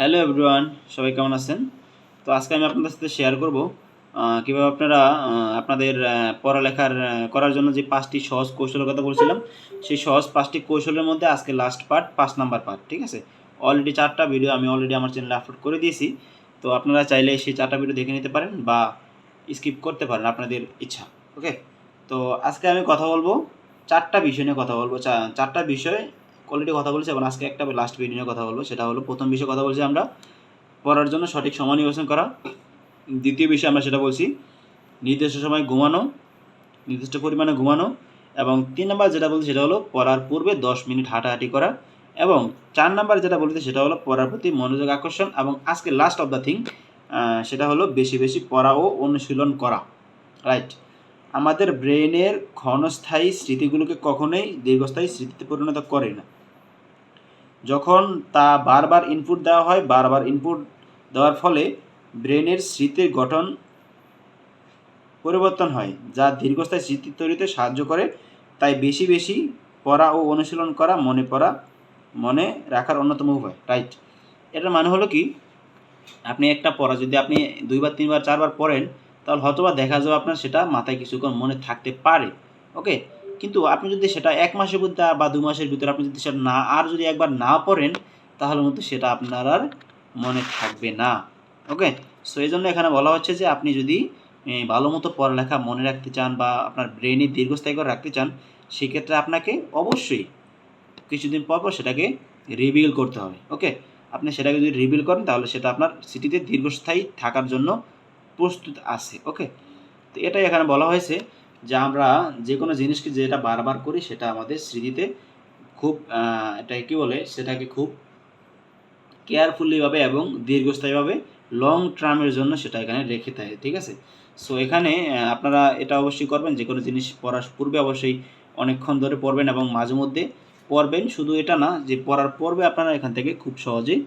Hello everyone, সবাই কেমন আছেন? তো আজকে আমি আপনাদের সাথে শেয়ার করব কীভাবে আপনারা আপনাদের পড়ালেখার করার জন্য যে পাঁচটি সহজ কৌশলের কথা বলছিলাম, সেই সহজ পাঁচটি কৌশলের মধ্যে আজকে লাস্ট পার্ট পাঁচ নাম্বার পার্ট ঠিক আছে? অলরেডি চারটা ভিডিও আমি অলরেডি আমার চ্যানেলে আপলোড করে দিয়েছি, তো আপনারা চাইলে সেই চারটা ভিডিও দেখে নিতে পারেন বা স্কিপ করতে পারেন আপনাদের ইচ্ছা ওকে তো আজকে আমি কথা বলব, চারটা বিষয় নিয়ে কথা বলব চারটা বিষয় অলরেডি কথা বলেছি এবং আজকে একটা লাস্ট ভিডিও নিয়ে কথা বলব। সেটা হলো, প্রথম বিষয় কথা বলছি আমরা, পড়ার জন্য সঠিক সময় নির্বাচন করা। দ্বিতীয় বিষয় আমরা সেটা বলছি, নির্দিষ্ট সময় ঘুমানো, নির্দিষ্ট পরিমাণে ঘুমানো এবং তিন নাম্বার যেটা বলছি সেটা হলো, পড়ার পূর্বে দশ মিনিট হাঁটাহাঁটি করা এবং চার নাম্বার যেটা বলছি সেটা হলো, পড়ার প্রতি মনোযোগ আকর্ষণ এবং আজকে লাস্ট অফ দ্য থিং সেটা হলো বেশি বেশি পড়া ও অনুশীলন করা রাইট আমাদের ব্রেনের ক্ষণস্থায়ী স্মৃতিগুলোকে কখনোই দীর্ঘস্থায়ী স্মৃতিতে পরিণত করে না। যখন তা বারবার ইনপুট দেওয়া হয়, বারবার ইনপুট দেওয়ার ফলে ব্রেনের স্মৃতির গঠন পরিবর্তন হয়, যা দীর্ঘস্থায়ী স্মৃতি তৈরিতে সাহায্য করে। তাই বেশি বেশি পড়া ও অনুশীলন করা মনে পড়া, মনে রাখার অন্যতম উপায়। রাইট এটার মানে হলো কি? আপনি একটা পড়া যদি আপনি দুইবার, তিনবার, চারবার পড়েন, তাহলে হয়তোবা দেখা যাবে আপনার সেটা মাথায় কিছুক্ষণ মনে থাকতে পারে। ওকে কিন্তু আপনি যদি সেটা এক মাসের মধ্যে বা দু মাসের ভিতরে আপনি যদি সেটা না, আর যদি একবার না পড়েন, তাহলে কিন্তু সেটা আপনার আর মনে থাকবে না। ওকে? সো এই জন্য এখানে বলা হচ্ছে যে আপনি যদি ভালো মতো পড়ালেখা মনে রাখতে চান বা আপনার ব্রেনে দীর্ঘস্থায়ী করে রাখতে চান, সেক্ষেত্রে আপনাকে অবশ্যই কিছুদিন পর পর সেটাকে রিভিল করতে হবে। ওকে? আপনি সেটাকে যদি রিভিল করেন, তাহলে সেটা আপনার সিটিতে দীর্ঘস্থায়ী থাকার জন্য প্রস্তুত আছে। ওকে? তো এটাই এখানে বলা হয়েছে। যে আমরা যে কোনো জিনিসকে যেটা বারবার করি সেটা আমাদের স্মৃতিতে খুব এটাকে কী বলে? সেটাকে খুব কেয়ারফুলিভাবে এবং দীর্ঘস্থায়ীভাবে লং টার্মের জন্য সেটা এখানে রেখে থাকে, ঠিক আছে? সো এখানে আপনারা এটা অবশ্যই করবেন যে কোনো জিনিস পড়ার পূর্বে অবশ্যই অনেকক্ষণ ধরে পড়বেন এবং মাঝে মধ্যে পড়বেন। শুধু এটা না, যে পড়ার পর্বে আপনারা এখান থেকে খুব সহজেই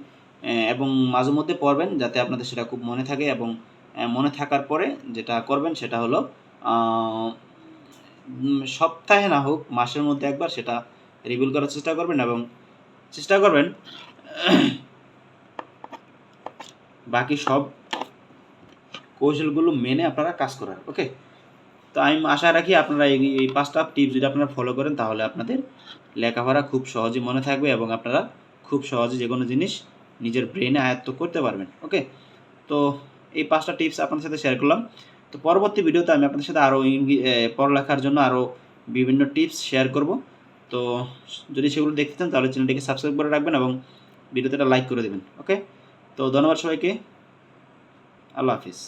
এবং মাঝে মধ্যে পড়বেন যাতে আপনাদের সেটা খুব মনে থাকে এবং মনে থাকার পরে যেটা করবেন সেটা হলো সপ্তাহে না হোক, মাসের মধ্যে একবার সেটা রিভিল করার চেষ্টা করবেন এবং চেষ্টা করবেন, বাকি সব কৌশলগুলো মেনে আপনারা কাজ করার ওকে তো আমি আশা রাখি আপনারা এই এই পাঁচটা টিপস যদি আপনারা ফলো করেন, তাহলে আপনাদের লেখাপড়া খুব সহজে মনে থাকবে এবং আপনারা খুব সহজে যে কোনো জিনিস নিজের ব্রেনে আয়ত্ত করতে পারবেন ওকে তো এই পাঁচটা টিপস আপনার সাথে শেয়ার করলাম। তো পরবর্তী ভিডিওতে আমি আপনাদের সাথে আরও পড়ালেখার জন্য আরও বিভিন্ন টিপস শেয়ার করব। তো যদি সেগুলো দেখতে চান তাহলে চ্যানেলটিকে সাবস্ক্রাইব করে রাখবেন এবং ভিডিওতে লাইক করে দেবেন, ওকে? তো ধন্যবাদ সবাইকে। আল্লাহ হাফিজ।